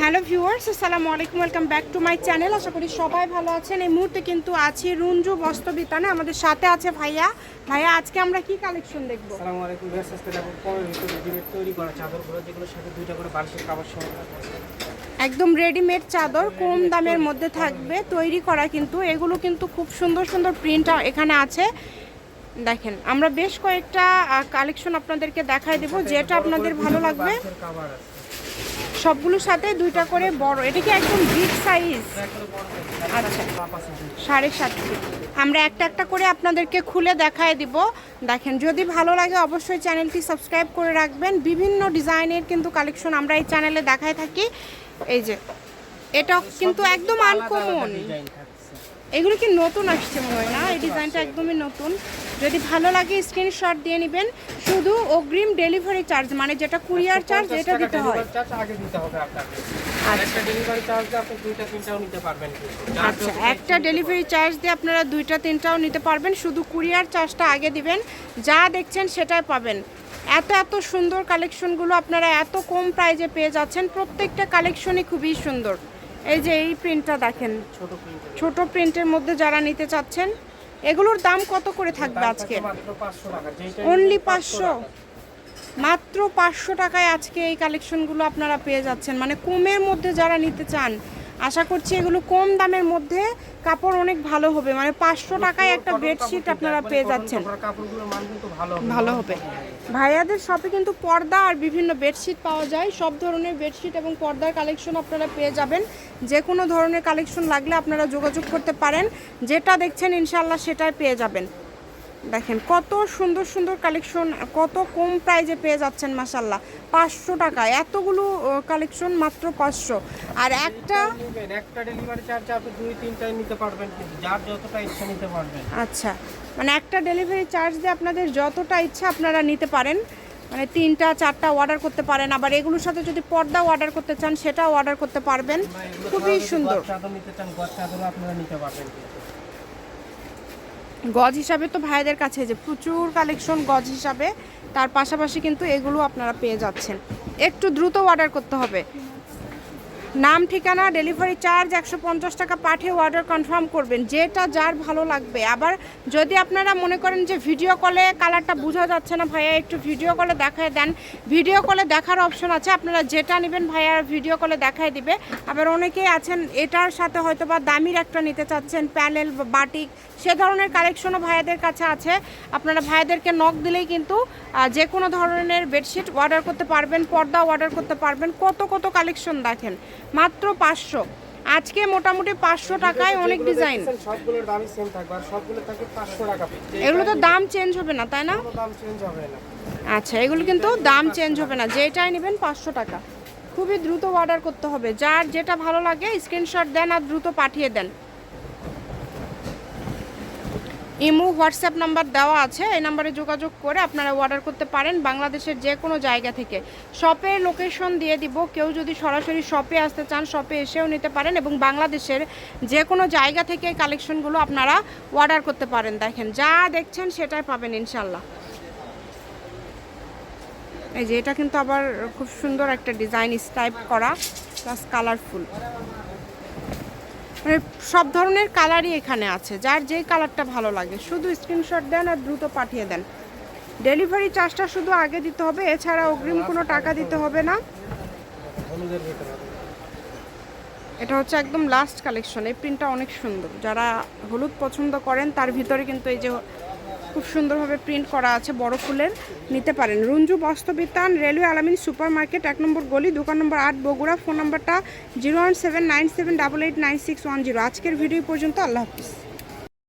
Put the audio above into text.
Hello viewers আসসালামু আলাইকুম welcome back to my channel. আশা করি সবাই ভালো আছেন। এই মুহূর্তে কিন্তু আছি রুঞ্জু বস্ত্রবিতানে আমাদের সাথে আছে ভাইয়া। ভাইয়া আজকে আমরা কি কালেকশন দেখব? আসসালামু আলাইকুম ভিউয়ার্স আজকে দেখো কমের ভিতরে রেডিমেড তৈরি করা চাদরগুলো যেগুলোর সাথে দুইটা করে বালিশের কাপড় সহ একদম রেডিমেড চাদর কম দামের মধ্যে থাকবে তৈরি করা কিন্তু। এগুলো কিন্তু খুব সুন্দর সুন্দর প্রিন্ট এখানে আছে। দেখেন আমরা বেশ কয়েকটা কালেকশন আপনাদেরকে দেখাই দেব যেটা আপনাদের ভালো লাগবে। সবগুলোর সাথে দুইটা করে বড়। এটা কি একদম বিগ সাইজ আচ্ছা। সাড়ে সাত আমরা একটা একটা করে আপনাদেরকে খুলে দেখায় দিব। দেখেন যদি ভালো লাগে অবশ্যই চ্যানেলটি সাবস্ক্রাইব করে রাখবেন। বিভিন্ন ডিজাইনের কিন্তু কালেকশন আমরা এই চ্যানেলে দেখায় থাকি। এই যে এটা কিন্তু একদম আনকমন এগুলো কি নতুন আসছে মনে হয় না? এই ডিজাইনটা একদমই নতুন। যদি ভালো লাগে স্ক্রিনশট দিয়ে নেবেন। শুধু অগ্রিম ডেলিভারি চার্জ মানে যেটা কুরিয়ার চার্জ 150 এটা দিতে হয়। আগে দিতে হবে আপনাকে। আর একটা ডেলিভারি চার্জ আপনি দুইটা তিনটাও নিতে পারবেন আচ্ছা একটা ডেলিভারি চার্জ দিয়ে আপনারা দুইটা তিনটাও নিতে পারবেন। শুধু কুরিয়ার চার্জটা আগে দিবেন। যা দেখছেন সেটাই পাবেন। এত এত সুন্দর কালেকশনগুলো আপনারা এত কম প্রাইজে পেয়ে যাচ্ছেন। প্রত্যেকটা কালেকশনই খুবই সুন্দর। এই যে এই প্রিন্টটা দেখেন ছোট প্রিন্টের মধ্যে যারা নিতে চাচ্ছেন এগুলোর দাম কত করে থাকবে আজকে? মাত্র 500 টাকা যেটা অনলি পাঁচশো মাত্র পাঁচশো টাকায় আজকে এই কালেকশনগুলো আপনারা পেয়ে যাচ্ছেন। মানে কমের মধ্যে যারা নিতে চান আশা করছি এগুলো কম দামের মধ্যে কাপড় অনেক ভালো হবে। মানে পাঁচশো টাকায় একটা বেডশিট আপনারা পেয়ে যাচ্ছেন। কটন কাপড়গুলোর মান কিন্তু ভালো হবে। ভালো হবে। ভাইয়াদের শপে কিন্তু পর্দা আর বিভিন্ন বেডশিট পাওয়া যায়। সব ধরনের বেডশিট এবং পর্দার কালেকশন আপনারা পেয়ে যাবেন। যে কোনো ধরনের কালেকশন লাগলে আপনারা যোগাযোগ করতে পারেন। যেটা দেখছেন ইনশাল্লাহ সেটাই পেয়ে যাবেন। দেখেন কত সুন্দর সুন্দর কালেকশন কত কম প্রাইজে পেয়ে যাচ্ছেন মাসাল্লাহ পাঁচশো টাকা এতগুলো কালেকশন মাত্র পাঁচশো। আর একটা একটা ডেলিভারি চার্জ আপনি দুই তিনটাই নিতে পারবেন যার যতটা ইচ্ছা নিতে পারবেন। আচ্ছা মানে একটা ডেলিভারি চার্জ দিয়ে আপনাদের যতটা ইচ্ছা আপনারা নিতে পারেন। মানে তিনটা চারটা অর্ডার করতে পারেন আবার এগুলোর সাথে যদি পর্দা অর্ডার করতে চান সেটাও অর্ডার করতে পারবেন। খুবই সুন্দর। নিতে চান আপনারা নিতে পারবেন। গজ হিসাবে তো ভাইদের কাছে যে প্রচুর কালেকশন গজ হিসাবে, তার পাশাপাশি কিন্তু এগুলো আপনারা পেয়ে যাচ্ছেন। একটু দ্রুত অর্ডার করতে হবে। নাম, ঠিকানা ডেলিভারি চার্জ একশো পঞ্চাশ টাকা পাঠিয়ে অর্ডার কনফার্ম করবেন। যেটা যার ভালো লাগবে। আবার যদি আপনারা মনে করেন যে ভিডিও কলে কালারটা বোঝা যাচ্ছে না, ভাইয়া একটু ভিডিও কলে দেখায় দেন। ভিডিও কলে দেখার অপশন আছে, আপনারা যেটা নেবেন ভাইয়া ভিডিও কলে দেখায় দিবে। আবার অনেকেই আছেন, এটার সাথে হয়তো বা দামির একটা নিতে চাচ্ছেন প্যানেল বা বাটিক সে ধরনের কালেকশনও ভাইয়াদের কাছে আছে। আপনারা ভাইয়াদেরকে নখ দিলেই কিন্তু যে কোনো ধরনের বেডশিট অর্ডার করতে পারবেন, পর্দা অর্ডার করতে পারবেন, কত কত কালেকশন দেখেন। মাত্র পাঁচশো। আজকে মোটামুটি পাঁচশো টাকায় অনেক ডিজাইন। সবগুলোর দামই সেম থাকবে আর সবগুলো থাকবে পাঁচশো টাকা এগুলো তো দাম চেঞ্জ হবে না তাই না? দাম চেঞ্জ হবে না। আচ্ছা এগুলো কিন্তু দাম চেঞ্জ হবে না যেটাই নেবেন পাঁচশো টাকা। খুবই দ্রুত অর্ডার করতে হবে। যার যেটা ভালো লাগে স্ক্রিনশট দেন আর দ্রুত পাঠিয়ে দেন। ইমো, হোয়াটসঅ্যাপ নাম্বার দেওয়া আছে। এই নাম্বারে যোগাযোগ করে আপনারা অর্ডার করতে পারেন বাংলাদেশের যে কোনো জায়গা থেকে। শপের লোকেশন দিয়ে দিব। কেউ যদি সরাসরি শপে আসতে চান শপে এসেও নিতে পারেন এবং বাংলাদেশের যে কোনো জায়গা থেকে কালেকশনগুলো আপনারা অর্ডার করতে পারেন। দেখেন, যা দেখছেন সেটাই পাবেন ইনশাল্লাহ এই যে এটা কিন্তু আবার খুব সুন্দর একটা ডিজাইন স্টাইপ করা প্লাস কালারফুল মানে সব ধরনের কালারই এখানে আছে, যার যে কালারটা ভালো লাগে। শুধু স্ক্রিনশট দেন আর দ্রুত পাঠিয়ে দেন। ডেলিভারি চার্জটা শুধু আগে দিতে হবে, এছাড়া অগ্রিম কোনো টাকা দিতে হবে না। এটা হচ্ছে একদম লাস্ট কালেকশন এই প্রিন্টটা অনেক সুন্দর। যারা হলুদ পছন্দ করেন, তার ভিতরে কিন্তু এই যে খুব সুন্দরভাবে প্রিন্ট করা আছে, বড় ফুলের, নিতে পারেন। Ranju Bastrabitan, railway Alamin super market এক নম্বর গলি, দোকান নম্বর আট, বগুড়া, ফোন নম্বরটা zero one seven nine seven eight nine six one zero. আজকের ভিডিও পর্যন্ত, আল্লাহ হাফিজ।